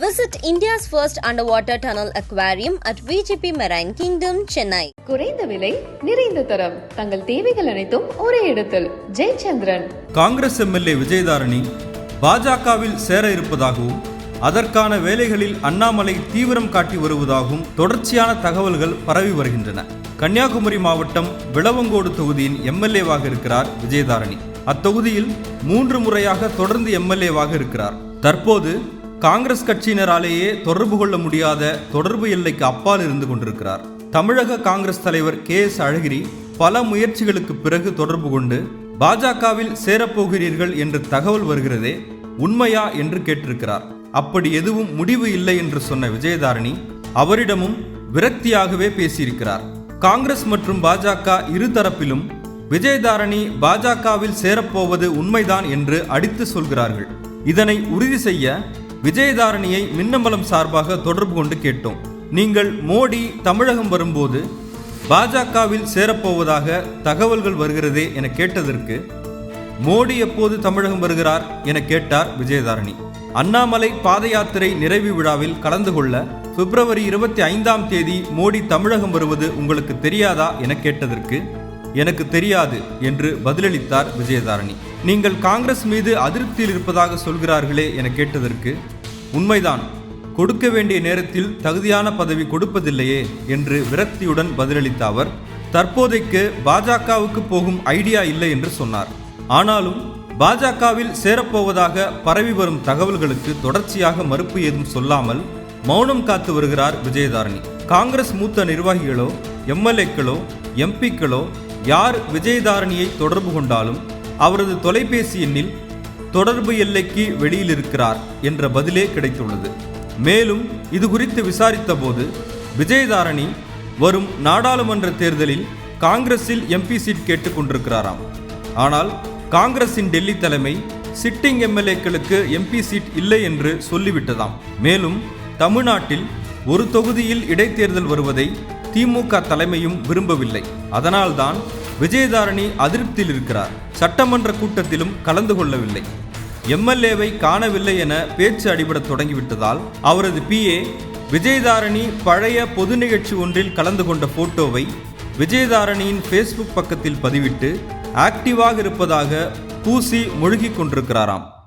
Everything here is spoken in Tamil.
Visit India's first underwater tunnel aquarium at VGP Marine Kingdom, Chennai. குறைந்த விலை நிறைந்த தரம். தங்கள் தேவைகள் அனைத்தும் ஒரே இடத்தில். ஜெயச்சந்திரன். காங்கிரஸ் எம்எல்ஏ விஜயதாரணி பாஜகவில் சேர இருப்பதாகவும் அதற்கான வேலைகளில் அண்ணாமலை தீவிரம் காட்டி வருவதாகவும் தொடர்ச்சியான தகவல்கள் பரவி வருகின்றன. கன்னியாகுமரி மாவட்டம் விளவங்கோடு தொகுதியின் எம்எல்ஏவாக இருக்கிறார் விஜயதாரணி. அத்தொகுதியில் மூன்று முறையாக தொடர்ந்து எம்எல்ஏவாக இருக்கிறார். தற்போது காங்கிரஸ் கட்சியினராலேயே தொடர்பு கொள்ள முடியாத தொடர்பு எல்லைக்கு அப்பால் இருந்து கொண்டிருக்கிறார். தமிழக காங்கிரஸ் தலைவர் கே எஸ் அழகிரி பல முயற்சிகளுக்கு பிறகு தொடர்பு கொண்டு பாஜகவில் சேரப்போகிறீர்கள் என்று தகவல் வருகிறதே உண்மையா என்று கேட்டிருக்கிறார். அப்படி எதுவும் முடிவு இல்லை என்று சொன்ன விஜயதாரணி அவரிடமும் விரக்தியாகவே பேசியிருக்கிறார். காங்கிரஸ் மற்றும் பாஜக இருதரப்பிலும் விஜயதாரணி பாஜகவில் சேரப்போவது உண்மைதான் என்று அடித்து சொல்கிறார்கள். இதனை உறுதி செய்ய விஜயதாரணியை மின்னம்பலம் சார்பாக தொடர்பு கொண்டு கேட்டோம். நீங்கள் மோடி தமிழகம் வரும்போது பாஜகவில் சேரப்போவதாக தகவல்கள் வருகிறதே என கேட்டதற்கு மோடி எப்போது தமிழகம் வருகிறார் என கேட்டார் விஜயதாரணி. அண்ணாமலை பாத யாத்திரை நிறைவு விழாவில் கலந்து கொள்ள பிப்ரவரி இருபத்தி ஐந்தாம் தேதி மோடி தமிழகம் வருவது உங்களுக்கு தெரியாதா என கேட்டதற்கு எனக்கு தெரியாது என்று பதிலளித்தார் விஜயதாரணி. நீங்கள் காங்கிரஸ் மீது அதிருப்தியில் இருப்பதாக சொல்கிறார்களே என கேட்டதற்கு உண்மைதான். கொடுக்க வேண்டிய நேரத்தில் தகுதியான பதவி கொடுப்பதில்லையே என்று விரக்தியுடன் பதிலளித்த அவர் தற்போதைக்கு பாஜகவுக்கு போகும் ஐடியா இல்லை என்று சொன்னார். ஆனாலும் பாஜகவில் சேரப்போவதாக பரவி வரும் தகவல்களுக்கு தொடர்ச்சியாக மறுப்பு ஏதும் சொல்லாமல் மௌனம் காத்து வருகிறார் விஜயதாரணி. காங்கிரஸ் மூத்த நிர்வாகிகளோ எம்எல்ஏக்களோ எம்பிக்களோ யார் விஜயதாரணியை தொடர்பு கொண்டாலும் அவரது தொலைபேசி எண்ணில் தொடர்பு எல்லைக்கு வெளியில் இருக்கிறார் என்ற பதிலே கிடைத்துள்ளது. மேலும் இது குறித்து விசாரித்த போது விஜயதாரணி வரும் நாடாளுமன்ற தேர்தலில் காங்கிரஸில் எம்பி சீட் கேட்டுக்கொண்டிருக்கிறாராம். ஆனால் காங்கிரசின் டெல்லி தலைமை சிட்டிங் எம்எல்ஏக்களுக்கு எம்பி சீட் இல்லை என்று சொல்லிவிட்டதாம். மேலும் தமிழ்நாட்டில் ஒரு தொகுதியில் இடைத்தேர்தல் வருவதை திமுக தலைமையும் விரும்பவில்லை. அதனால்தான் விஜயதாரணி அதிருப்தியில் இருக்கிறார். சட்டமன்ற கூட்டத்திலும் கலந்து கொள்ளவில்லை. எம்எல்ஏவை காணவில்லை என பேச்சு அடிபடத் தொடங்கிவிட்டதால் அவரது பிஏ விஜயதாரணி பழைய பொது நிகழ்ச்சி ஒன்றில் கலந்து கொண்ட போட்டோவை விஜயதாரணியின் ஃபேஸ்புக் பக்கத்தில் பதிவிட்டு ஆக்டிவாக இருப்பதாக பூசி முழுகிக் கொண்டிருக்கிறாராம்.